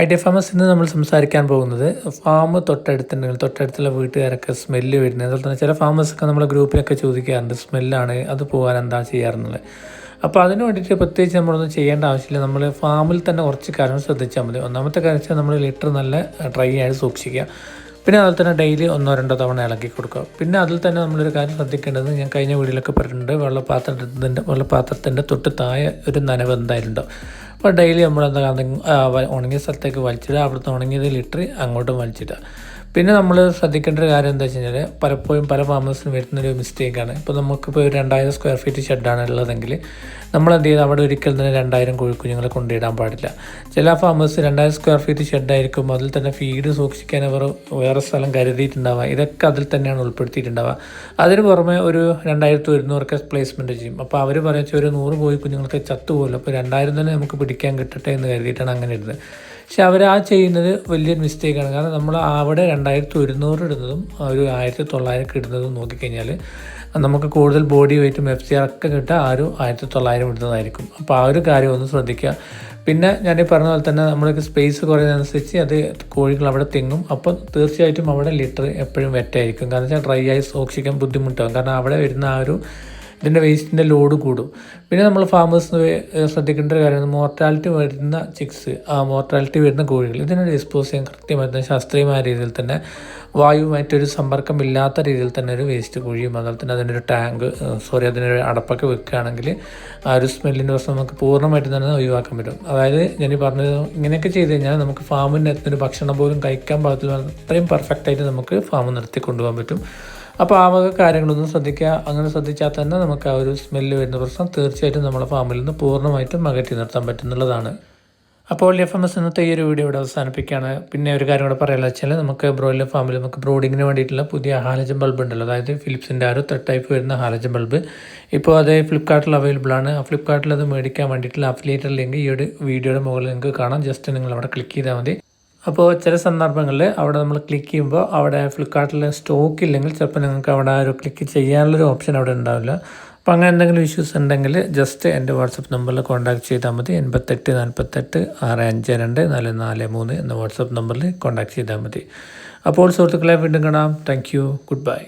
Idea famous ഇന്ന് നമ്മൾ സംസാരിക്കാൻ പോകുന്നത് ഫാം തൊട്ടടുത്തുണ്ടെങ്കിൽ തൊട്ടടുത്തുള്ള വീട്ടുകാരൊക്കെ സ്മെല്ല് വരുന്നത്. അതുപോലെ തന്നെ ചില ഫാമേഴ്സൊക്കെ നമ്മളെ ഗ്രൂപ്പിലൊക്കെ ചോദിക്കാറുണ്ട് സ്മെല്ലാണ് അത് പോകാൻ എന്താ ചെയ്യാറുള്ളത്? അപ്പോൾ അതിന് വേണ്ടിയിട്ട് പ്രത്യേകിച്ച് നമ്മളൊന്നും ചെയ്യേണ്ട ആവശ്യമില്ല. നമ്മൾ ഫാമിൽ തന്നെ കുറച്ച് കാര്യങ്ങൾ ശ്രദ്ധിച്ചാൽ മതി. ഒന്നാമത്തെ കാര്യം വെച്ചാൽ നമ്മൾ ലിറ്റർ നല്ല ഡ്രൈ ആയിട്ട് സൂക്ഷിക്കുക. പിന്നെ അതുപോലെ തന്നെ ഡെയിലി ഒന്നോ രണ്ടോ തവണ ഇളക്കി കൊടുക്കുക. പിന്നെ അതിൽ തന്നെ നമ്മളൊരു കാര്യം ശ്രദ്ധിക്കേണ്ടത് ഞാൻ കഴിഞ്ഞ വീഡിയോയിലൊക്കെ പറഞ്ഞിട്ടുണ്ട് വെള്ളപാത്രത്തിന്റെ വെള്ളപാത്രത്തിന്റെ തൊട്ട് താഴെ ഒരു നനവ് എന്തായാലും ഉണ്ടാവും. അപ്പോൾ ഡെയിലി നമ്മൾ എന്താ ഉണങ്ങിയ സ്ഥലത്തേക്ക് വലിച്ചിടുക അവിടുത്തെ ഉണങ്ങിയത് ലിറ്റർ അങ്ങോട്ടും വലിച്ചിടുക. പിന്നെ നമ്മൾ ശ്രദ്ധിക്കേണ്ട ഒരു കാര്യം എന്താ വെച്ച് കഴിഞ്ഞാൽ പലപ്പോഴും പല ഫാമേഴ്സിനും വരുന്നൊരു മിസ്റ്റേക്കാണ് ഇപ്പോൾ നമുക്കിപ്പോൾ ഒരു രണ്ടായിരം സ്ക്വയർ ഫീറ്റ് ഷെഡാണ് ഉള്ളതെങ്കിൽ നമ്മൾ എന്ത് ചെയ്യുന്നത് അവിടെ ഒരിക്കൽ തന്നെ രണ്ടായിരം കോഴിക്കുഞ്ഞുങ്ങളെ കൊണ്ടിടാൻ പാടില്ല. ചില ഫാമേഴ്സ് രണ്ടായിരം സ്ക്വയർ ഫീറ്റ് ഷെഡായിരിക്കും അതിൽ തന്നെ ഫീഡ് സൂക്ഷിക്കാൻ അവർ വേറെ സ്ഥലം കരുതിയിട്ടുണ്ടാവുക. ഇതൊക്കെ അതിൽ തന്നെയാണ് ഉൾപ്പെടുത്തിയിട്ടുണ്ടാവുക. അതിന് പുറമെ ഒരു രണ്ടായിരത്തി ഒരുന്നൂറൊക്കെ പ്ലേസ്മെന്റ് ചെയ്യും. അപ്പോൾ അവർ പറയുക ഒരു നൂറ് കോഴി കുഞ്ഞുങ്ങൾക്ക് ചത്തുപോകില്ല അപ്പോൾ രണ്ടായിരം തന്നെ നമുക്ക് പിടിക്കാൻ കിട്ടട്ടെ എന്ന് കരുതിയിട്ടാണ് അങ്ങനെ ഇരുന്നത്. പക്ഷെ അവർ ആ ചെയ്യുന്നത് വലിയൊരു മിസ്റ്റേക്കാണ് കാരണം നമ്മൾ അവിടെ രണ്ടായിരത്തി ഒരുന്നൂറ് ഇടുന്നതും ഒരു ആയിരത്തി തൊള്ളായിരം ഇടുന്നതും നോക്കിക്കഴിഞ്ഞാൽ നമുക്ക് കൂടുതൽ ബോഡി വെയിറ്റും എഫ് സി ആർ ഒക്കെ കിട്ടുക ആ ഒരു ആയിരത്തി തൊള്ളായിരം ഇടുന്നതായിരിക്കും. അപ്പോൾ ആ ഒരു കാര്യം ഒന്ന് ശ്രദ്ധിക്കുക. പിന്നെ ഞാൻ ഈ പറഞ്ഞ പോലെ തന്നെ നമ്മൾക്ക് സ്പേസ് കുറയുന്നതനുസരിച്ച് അത് കോഴികൾ അവിടെ തിങ്ങും അപ്പോൾ തീർച്ചയായിട്ടും അവിടെ ലിറ്റർ എപ്പോഴും വെറ്റായിരിക്കും കാരണം വെച്ചാൽ ഡ്രൈ ആയി സൂക്ഷിക്കാൻ ബുദ്ധിമുട്ടാകും കാരണം അവിടെ വരുന്ന ആ ഒരു ഇതിന്റെ വേസ്റ്റിന്റെ ലോഡ് കൂടും. പിന്നെ നമ്മൾ ഫാമേഴ്സ് ശ്രദ്ധിക്കേണ്ട ഒരു കാര്യമാണ് മോർട്ടാലിറ്റി വരുന്ന ചിക്സ് ആ മോർട്ടാലിറ്റി വരുന്ന കോഴികൾ ഇതിനെ ഡിസ്പോസ് ചെയ്യാൻ കൃത്യമായിട്ട് ശാസ്ത്രീയമായ രീതിയിൽ തന്നെ വായുവുമായിട്ടൊരു സമ്പർക്കമില്ലാത്ത രീതിയിൽ തന്നെ ഒരു വേസ്റ്റ് കുഴിയും അതുപോലെ തന്നെ അതിനൊരു ടാങ്ക് സോറി അതിനൊരു അടപ്പൊക്കെ വെക്കുകയാണെങ്കിൽ ആ ഒരു സ്മെല്ലിന്റെ പ്രശ്നം നമുക്ക് പൂർണമായിട്ട് തന്നെ ഒഴിവാക്കാൻ പറ്റും. അതായത് ഞാൻ പറഞ്ഞത് ഇങ്ങനെയൊക്കെ ചെയ്ത് കഴിഞ്ഞാൽ നമുക്ക് ഫാമിന്റെ അകത്തൊരു ഭക്ഷണം പോലും കഴിക്കാൻ പാകത്തിൽ അത്രയും പെർഫെക്റ്റായിട്ട് നമുക്ക് ഫാം നിർത്തി കൊണ്ടുപോകാൻ പറ്റും. അപ്പോൾ ആ വക കാര്യങ്ങളൊന്നും ശ്രദ്ധിക്കുക അങ്ങനെ ശ്രദ്ധിച്ചാൽ തന്നെ നമുക്ക് ആ ഒരു സ്മെല്ല് വരുന്ന പ്രശ്നം തീർച്ചയായിട്ടും നമ്മുടെ ഫാമിൽ നിന്ന് പൂർണമായിട്ടും അകറ്റി നിർത്താൻ പറ്റുന്നുള്ളതാണ്. അപ്പോൾ എഫ് എം എസ് ഇന്നത്തെ ഈ ഒരു വീഡിയോ ഇവിടെ അവസാനിപ്പിക്കുകയാണ്. പിന്നെ ഒരു കാര്യം കൂടെ പറയാനുള്ള വെച്ചാൽ നമുക്ക് ബ്രോയിലർ ഫാമിൽ നമുക്ക് ബ്രോഡിങ്ങിന് വേണ്ടിയിട്ടുള്ള പുതിയ ഹാലജൻ ബൾബ് ഉണ്ടല്ലോ. അതായത് ഫിലിപ്സിന്റെ ആ ഒരു ത്രെഡ് ടൈപ്പ് വരുന്ന ഹാലജൻ ബൾബ് ഇപ്പോൾ അത് ഫ്ലിപ്കാർട്ടിൽ അവൈലബിൾ ആണ്. ആ ഫ്ലിപ്കാർട്ടിൽ അത് മേടിക്കാൻ വേണ്ടിയിട്ടുള്ള അഫിലിയേറ്റർ ലിങ്ക് ഈ ഒരു വീഡിയോയുടെ മുകളിൽ നിങ്ങൾക്ക് കാണാം. ജസ്റ്റ് നിങ്ങൾ അവിടെ ക്ലിക്ക് ചെയ്താൽ മതി. അപ്പോൾ ചില സന്ദർഭങ്ങളിൽ അവിടെ നമ്മൾ ക്ലിക്ക് ചെയ്യുമ്പോൾ അവിടെ ഫ്ലിപ്കാർട്ടിൽ സ്റ്റോക്ക് ഇല്ലെങ്കിൽ ചിലപ്പോൾ നിങ്ങൾക്ക് അവിടെ ഒരു ക്ലിക്ക് ചെയ്യാനുള്ളൊരു ഓപ്ഷൻ അവിടെ ഉണ്ടാവില്ല. അപ്പോൾ അങ്ങനെ എന്തെങ്കിലും ഇഷ്യൂസ് ഉണ്ടെങ്കിൽ ജസ്റ്റ് എന്റെ വാട്സപ്പ് നമ്പറിൽ കോൺടാക്ട് ചെയ്താൽ മതി. എൺപത്തെട്ട് നാൽപ്പത്തെട്ട് ആറ് അഞ്ച് രണ്ട് നാല് നാല് മൂന്ന് എന്ന വാട്സപ്പ് നമ്പറിൽ കോൺടാക്ട് ചെയ്താൽ മതി. അപ്പോൾ സുഹൃത്തുക്കളെ വീണ്ടും കാണാം. Thank you good bye